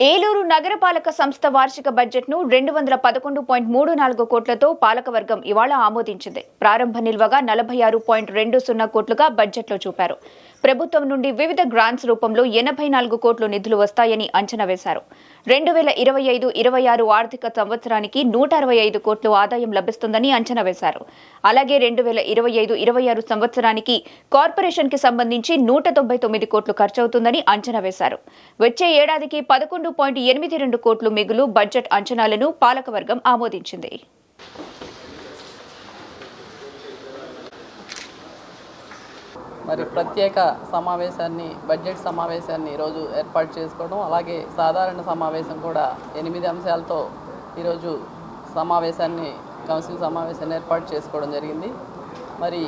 ఏలూరు నగరపాలక సంస్థ వార్షిక బడ్జెట్ను రెండు వందల పదకొండు పాయింట్ మూడు నాలుగు కోట్లతో పాలకవర్గం ఇవాళ ఆమోదించింది. ప్రారంభ నిల్వగా నలభై ఆరు పాయింట్ రెండు సున్నా కోట్లుగా బడ్జెట్లో చూపారు. ప్రభుత్వం నుండి వివిధ గ్రాంట్స్ రూపంలో ఎనభై నాలుగు కోట్లు నిధులు వస్తాయని అంచనా వేశారు. రెండు వేల ఇరవై ఐదు ఇరవై ఆరు ఆర్థిక సంవత్సరానికి నూట అరవై ఐదు కోట్లు ఆదాయం లభిస్తుందని అంచనా వేశారు. అలాగే రెండు వేల ఇరవై ఐదు ఇరవై ఆరు సంవత్సరానికి కార్పొరేషన్కి సంబంధించి నూట తొంభై తొమ్మిది కోట్లు ఖర్చవుతుందని అంచనా వేశారు. వచ్చే ఏడాదికి పదకొండు పాయింట్ ఎనిమిది రెండు కోట్లు మిగులు బడ్జెట్ అంచనాలను పాలకవర్గం ఆమోదించింది. మరి ప్రత్యేక సమావేశాన్ని బడ్జెట్ సమావేశాన్ని ఈరోజు ఏర్పాటు చేసుకోవడం అలాగే సాధారణ సమావేశం కూడా ఎనిమిది అంశాలతో ఈరోజు సమావేశాన్ని కౌన్సిల్ సమావేశాన్ని ఏర్పాటు చేసుకోవడం జరిగింది. మరి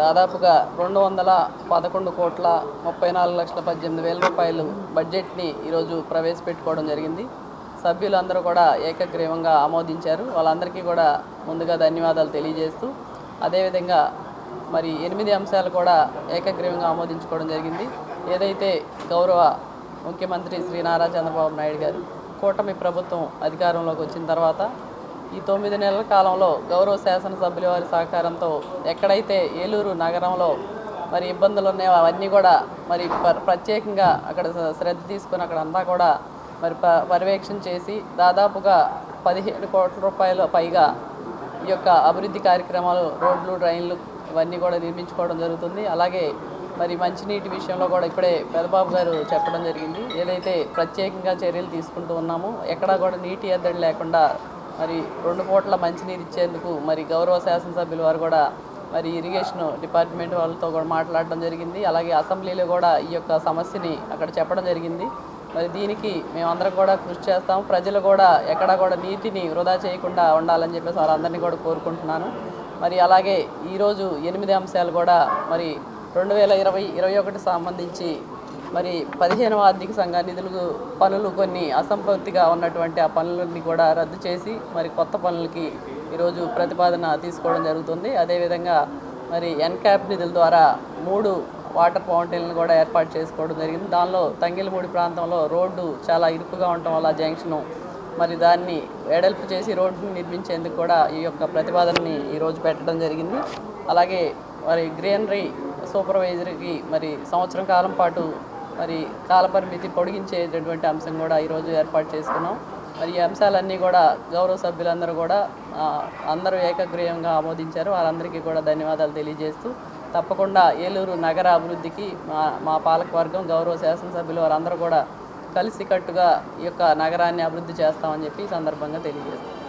దాదాపుగా రెండు వందల పదకొండు కోట్ల ముప్పై నాలుగు లక్షల పద్దెనిమిది వేల రూపాయలు బడ్జెట్ని ఈరోజు ప్రవేశపెట్టుకోవడం జరిగింది. సభ్యులందరూ కూడా ఏకగ్రీవంగా ఆమోదించారు. వాళ్ళందరికీ కూడా ముందుగా ధన్యవాదాలు తెలియజేస్తూ అదేవిధంగా మరి ఎనిమిది అంశాలు కూడా ఏకగ్రీవంగా ఆమోదించుకోవడం జరిగింది. ఏదైతే గౌరవ ముఖ్యమంత్రి శ్రీ నారా చంద్రబాబు నాయుడు గారు కూటమి ప్రభుత్వం అధికారంలోకి వచ్చిన తర్వాత ఈ తొమ్మిది నెలల కాలంలో గౌరవ శాసనసభ్యుల వారి సహకారంతో ఎక్కడైతే ఏలూరు నగరంలో మరి ఇబ్బందులు ఉన్నాయో అవన్నీ కూడా మరి ప్రత్యేకంగా అక్కడ శ్రద్ధ తీసుకుని అక్కడ అంతా కూడా మరి ప- పర్యవేక్షణ చేసి దాదాపుగా పదిహేడు కోట్ల రూపాయల పైగా ఈ యొక్క అభివృద్ధి కార్యక్రమాలు రోడ్లు డ్రైన్లు ఇవన్నీ కూడా నిర్మించుకోవడం జరుగుతుంది. అలాగే మరి మంచినీటి విషయంలో కూడా ఇప్పుడే పెదబాబు గారు చెప్పడం జరిగింది. ఏదైతే ప్రత్యేకంగా చర్యలు తీసుకుంటూ ఉన్నామో ఎక్కడా కూడా నీటి ఎద్దడి లేకుండా మరి రెండు పూట్ల మంచినీరు ఇచ్చేందుకు మరి గౌరవ శాసనసభ్యుల వారు కూడా మరి ఇరిగేషన్ డిపార్ట్మెంట్ వాళ్ళతో కూడా మాట్లాడడం జరిగింది. అలాగే అసెంబ్లీలో కూడా ఈ యొక్క సమస్యని అక్కడ చెప్పడం జరిగింది. మరి దీనికి మేమందరం కూడా కృషి చేస్తాం. ప్రజలు కూడా ఎక్కడా కూడా నీటిని వృధా చేయకుండా ఉండాలని చెప్పేసి వాళ్ళందరినీ కూడా కోరుకుంటున్నాను. మరి అలాగే ఈరోజు ఎనిమిది అంశాలు కూడా మరి రెండు వేల ఇరవై ఇరవై ఒకటి సంబంధించి మరి పదిహేనవ ఆర్థిక సంఘ నిధులు పనులు కొన్ని అసంపూర్తిగా ఉన్నటువంటి ఆ పనులన్నీ కూడా రద్దు చేసి మరి కొత్త పనులకి ఈరోజు ప్రతిపాదన తీసుకోవడం జరుగుతుంది. అదేవిధంగా మరి ఎన్క్యాప్ నిధుల ద్వారా మూడు వాటర్ ఫౌంటైన్లు కూడా ఏర్పాటు చేసుకోవడం జరిగింది. దానిలో తంగిలమూడి ప్రాంతంలో రోడ్డు చాలా ఇరుకుగా ఉండటం వల్ల జంక్షను మరి దాన్ని వెడల్పు చేసి రోడ్డుని నిర్మించేందుకు కూడా ఈ యొక్క ప్రతిపాదనని ఈరోజు పెట్టడం జరిగింది. అలాగే మరి గ్రీనరీ సూపర్వైజర్కి మరి సంవత్సరం కాలం పాటు మరి కాలపరిమితి పొడిగించేటటువంటి అంశం కూడా ఈరోజు ఏర్పాటు చేసుకున్నాం. మరి ఈ అంశాలన్నీ కూడా గౌరవ సభ్యులందరూ కూడా అందరూ ఏకగ్రీయంగా ఆమోదించారు. వారందరికీ కూడా ధన్యవాదాలు తెలియజేస్తూ తప్పకుండా ఏలూరు నగర అభివృద్ధికి మా మా పాలకవర్గం గౌరవ శాసనసభ్యులు వారందరూ కూడా కలిసికట్టుగా ఈ యొక్క నగరాన్ని అభివృద్ధి చేస్తామని చెప్పి ఈ సందర్భంగా తెలియజేస్తాం